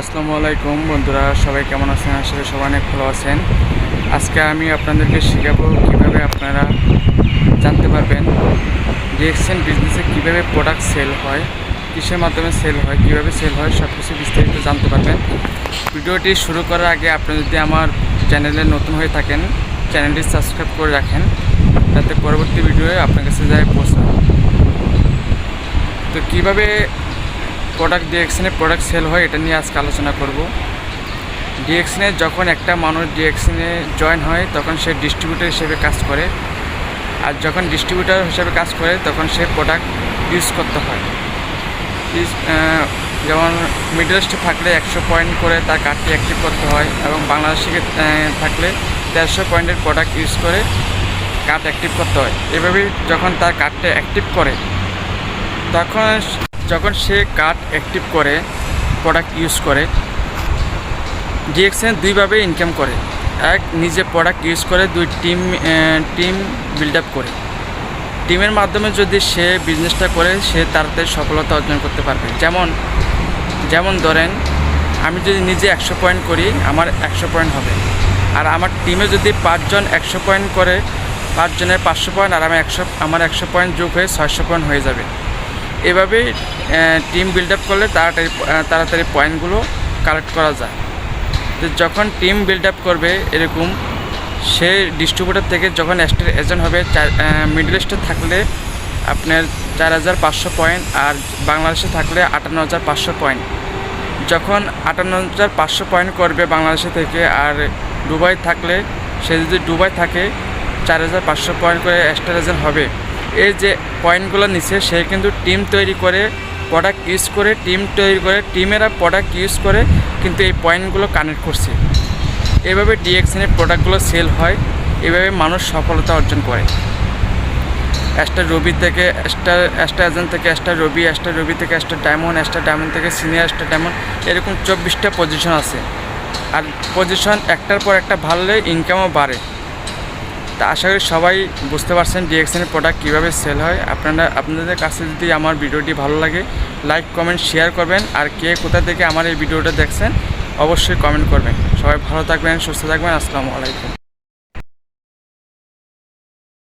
আসসালামু আলাইকুম বন্ধুরা, সবাই কেমন আছেন? আসলে সবাই অনেক ভালো আছেন। আজকে আমি আপনাদেরকে শেখাবো কীভাবে আপনারা জানতে পারবেন ডিএক্সএন বিজনেসে কীভাবে প্রোডাক্ট সেল হয়, কিসের মাধ্যমে সেল হয়, কীভাবে সেল হয় সব কিছু বিস্তারিত জানতে পারবেন। ভিডিওটি শুরু করার আগে আপনি যদি আমার চ্যানেলে নতুন হয়ে থাকেন, চ্যানেলটি সাবস্ক্রাইব করে রাখেন যাতে পরবর্তী ভিডিও আপনার কাছে যায় পৌঁছায় তো কীভাবে প্রোডাক্ট ডিএক্সনে প্রোডাক্ট সেল হয়, এটা নিয়ে আজকে আলোচনা করব। ডিএক্সনে যখন একটা মানুষ ডিএক্সনে জয়েন হয়, তখন সে ডিস্ট্রিবিউটার হিসেবে কাজ করে। আর যখন ডিস্ট্রিবিউটার হিসেবে কাজ করে, তখন সে প্রোডাক্ট ইউজ করতে হয়। যেমন মিডল ইস্টে থাকলে একশো পয়েন্ট করে তার কার্ডটি অ্যাক্টিভ করতে হয় এবং বাংলাদেশে থাকলে দেড়শো পয়েন্টের প্রোডাক্ট ইউজ করে কার্ড অ্যাক্টিভ করতে হয়। এভাবেই যখন তার কার্ডটা অ্যাক্টিভ করে, তখন যখন সে কার্ড অ্যাক্টিভ করে প্রোডাক্ট ইউজ করে ডিএক্সএন দুইভাবে ইনকাম করে। এক, নিজে প্রোডাক্ট ইউজ করে, দুই টিম টিম বিল্ড আপ করে। টিমের মাধ্যমে যদি সে বিজনেসটা করে, সে তাড়াতাড়ি সফলতা অর্জন করতে পারবে। যেমন যেমন ধরেন, আমি যদি নিজে একশো পয়েন্ট করি, আমার একশো পয়েন্ট হবে। আর আমার টিমে যদি পাঁচজন একশো পয়েন্ট করে, পাঁচজনের পাঁচশো পয়েন্ট আর আমি একশো, আমার একশো পয়েন্ট যোগ হয়ে ছয়শো পয়েন্ট হয়ে যাবে। এভাবেই টিম বিল্ড আপ করলে তাড়াতাড়ি তাড়াতাড়ি পয়েন্টগুলো কালেক্ট করা যায়। তো যখন টিম বিল্ড আপ করবে এরকম, সে ডিস্ট্রিবিউটার থেকে যখন স্টেট এজেন্ট হবে মিডল ইস্টে থাকলে আপনার চার হাজার পাঁচশো পয়েন্ট আর বাংলাদেশে থাকলে আটান্ন হাজার পাঁচশো পয়েন্ট যখন আটান্ন হাজার পাঁচশো পয়েন্ট করবে বাংলাদেশে থেকে আর দুবাই থাকলে, সে যদি দুবাই থাকে, চার হাজার পাঁচশো পয়েন্ট করে এক্সট্রা এজেন্ট হবে। এই যে পয়েন্টগুলো নিচ্ছে সে কিন্তু টিম তৈরি করে প্রোডাক্ট ইউজ করে, টিম তৈরি করে, টিমেরা প্রোডাক্ট ইউজ করে কিন্তু এই পয়েন্টগুলো কানেক্ট করছে। এভাবে ডিএক্সএনের প্রোডাক্টগুলো সেল হয়, এভাবে মানুষ সফলতা অর্জন করে। একটা রবি থেকে স্টার স্টার এজেন্ট থেকে স্টার রবি স্টার রবি থেকে স্টার ডায়মন্ড স্টার ডায়মন্ড থেকে সিনিয়র স্টার ডায়মন্ড এরকম চব্বিশটা পজিশন আছে। আর পজিশন একটার পর একটা ভাললে ইনকামও বাড়ে। তা আশা করি সবাই বুঝতে পারছেন ডিএক্সএনের প্রোডাক্ট কীভাবে সেল হয়। আপনারা, আপনাদের কাছে যদি আমার ভিডিওটি ভালো লাগে লাইক কমেন্ট শেয়ার করবেন। আর কে কোথা থেকে আমার এই ভিডিওটা দেখছেন, অবশ্যই কমেন্ট করবেন। সবাই ভালো থাকবেন, সুস্থ থাকবেন। আসসালামু আলাইকুম।